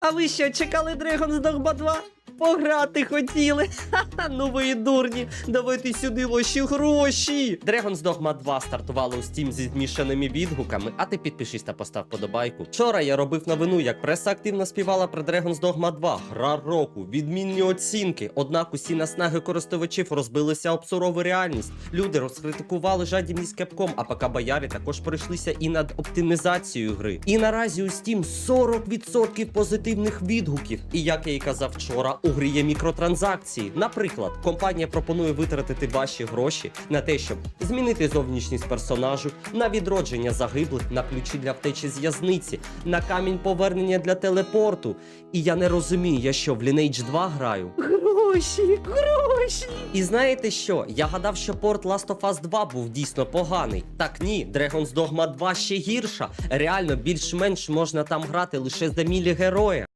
А ви що, чекали Dragon's Dogma 2? Пограти хотіли. Ха-ха, ну ви і дурні. Давайте сюди ваші гроші. Dragon's Dogma 2 стартувало у Steam зі змішаними відгуками, а ти підпишись та постав подобайку. Вчора я робив новину, як преса активно співала про Dragon's Dogma 2. Гра року, відмінні оцінки. Однак усі наснаги користувачів розбилися об сурову реальність. Люди розкритикували жадібність Capcom, а ПК бояри також пройшлися і над оптимізацією гри. І наразі у Steam 40% позитивних відгуків. І як я і казав вчора, у грі є мікротранзакції. Наприклад, компанія пропонує витратити ваші гроші на те, щоб змінити зовнішність персонажу, на відродження загиблих, на ключі для втечі з в'язниці, на камінь повернення для телепорту. І я не розумію, я що в Lineage 2 граю. Гроші, гроші. І знаєте що? Я гадав, що порт Last of Us 2 був дійсно поганий. Так ні, Dragon's Dogma 2 ще гірша. Реально, більш-менш можна там грати лише за мілі героя.